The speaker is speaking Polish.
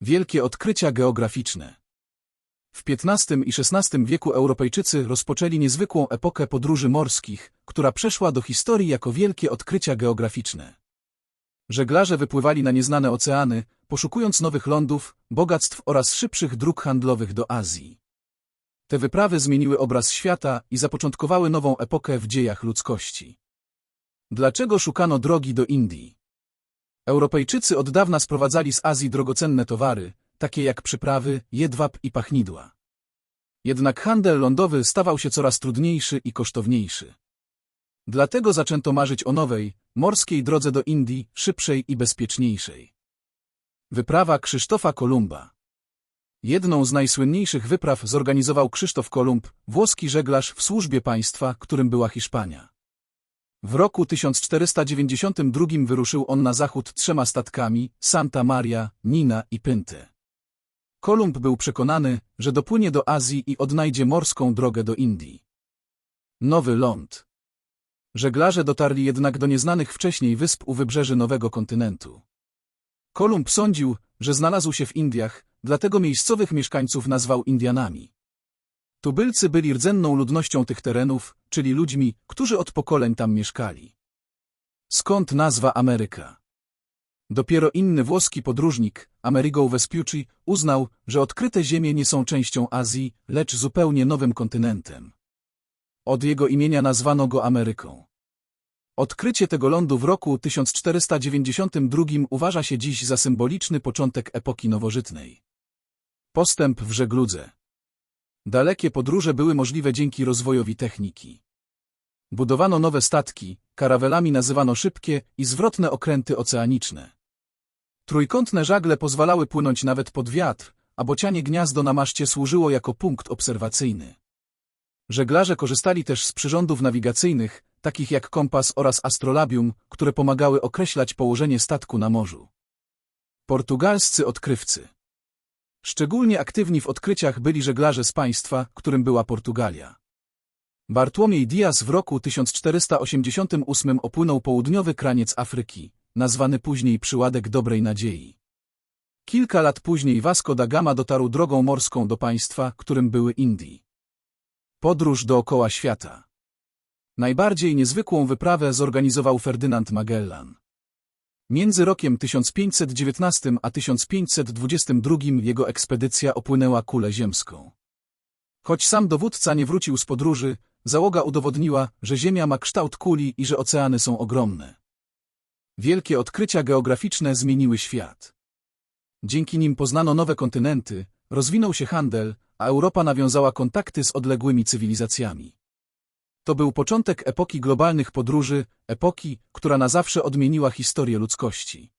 Wielkie odkrycia geograficzne W XV i XVI wieku Europejczycy rozpoczęli niezwykłą epokę podróży morskich, która przeszła do historii jako wielkie odkrycia geograficzne. Żeglarze wypływali na nieznane oceany, poszukując nowych lądów, bogactw oraz szybszych dróg handlowych do Azji. Te wyprawy zmieniły obraz świata i zapoczątkowały nową epokę w dziejach ludzkości. Dlaczego szukano drogi do Indii? Europejczycy od dawna sprowadzali z Azji drogocenne towary, takie jak przyprawy, jedwab i pachnidła. Jednak handel lądowy stawał się coraz trudniejszy i kosztowniejszy. Dlatego zaczęto marzyć o nowej, morskiej drodze do Indii, szybszej i bezpieczniejszej. Wyprawa Krzysztofa Kolumba Jedną z najsłynniejszych wypraw zorganizował Krzysztof Kolumb, włoski żeglarz w służbie państwa, którym była Hiszpania. W roku 1492 wyruszył on na zachód trzema statkami Santa Maria, Nina i Pynte. Kolumb był przekonany, że dopłynie do Azji i odnajdzie morską drogę do Indii. Nowy ląd. Żeglarze dotarli jednak do nieznanych wcześniej wysp u wybrzeży nowego kontynentu. Kolumb sądził, że znalazł się w Indiach, dlatego miejscowych mieszkańców nazwał Indianami. Tubylcy byli rdzenną ludnością tych terenów, czyli ludźmi, którzy od pokoleń tam mieszkali. Skąd nazwa Ameryka? Dopiero inny włoski podróżnik, Amerigo Vespucci, uznał, że odkryte ziemie nie są częścią Azji, lecz zupełnie nowym kontynentem. Od jego imienia nazwano go Ameryką. Odkrycie tego lądu w roku 1492 uważa się dziś za symboliczny początek epoki nowożytnej. Postęp w żegludze Dalekie podróże były możliwe dzięki rozwojowi techniki. Budowano nowe statki, karawelami nazywano szybkie i zwrotne okręty oceaniczne. Trójkątne żagle pozwalały płynąć nawet pod wiatr, a bocianie gniazdo na maszcie służyło jako punkt obserwacyjny. Żeglarze korzystali też z przyrządów nawigacyjnych, takich jak kompas oraz astrolabium, które pomagały określać położenie statku na morzu. Portugalscy odkrywcy Szczególnie aktywni w odkryciach byli żeglarze z państwa, którym była Portugalia. Bartłomiej Diaz w roku 1488 opłynął południowy kraniec Afryki, nazwany później Przyładek Dobrej Nadziei. Kilka lat później Vasco da Gama dotarł drogą morską do państwa, którym były Indii. Podróż dookoła świata. Najbardziej niezwykłą wyprawę zorganizował Ferdynand Magellan. Między rokiem 1519 a 1522 jego ekspedycja opłynęła kulę ziemską. Choć sam dowódca nie wrócił z podróży, załoga udowodniła, że Ziemia ma kształt kuli i że oceany są ogromne. Wielkie odkrycia geograficzne zmieniły świat. Dzięki nim poznano nowe kontynenty, rozwinął się handel, a Europa nawiązała kontakty z odległymi cywilizacjami. To był początek epoki globalnych podróży, epoki, która na zawsze odmieniła historię ludzkości.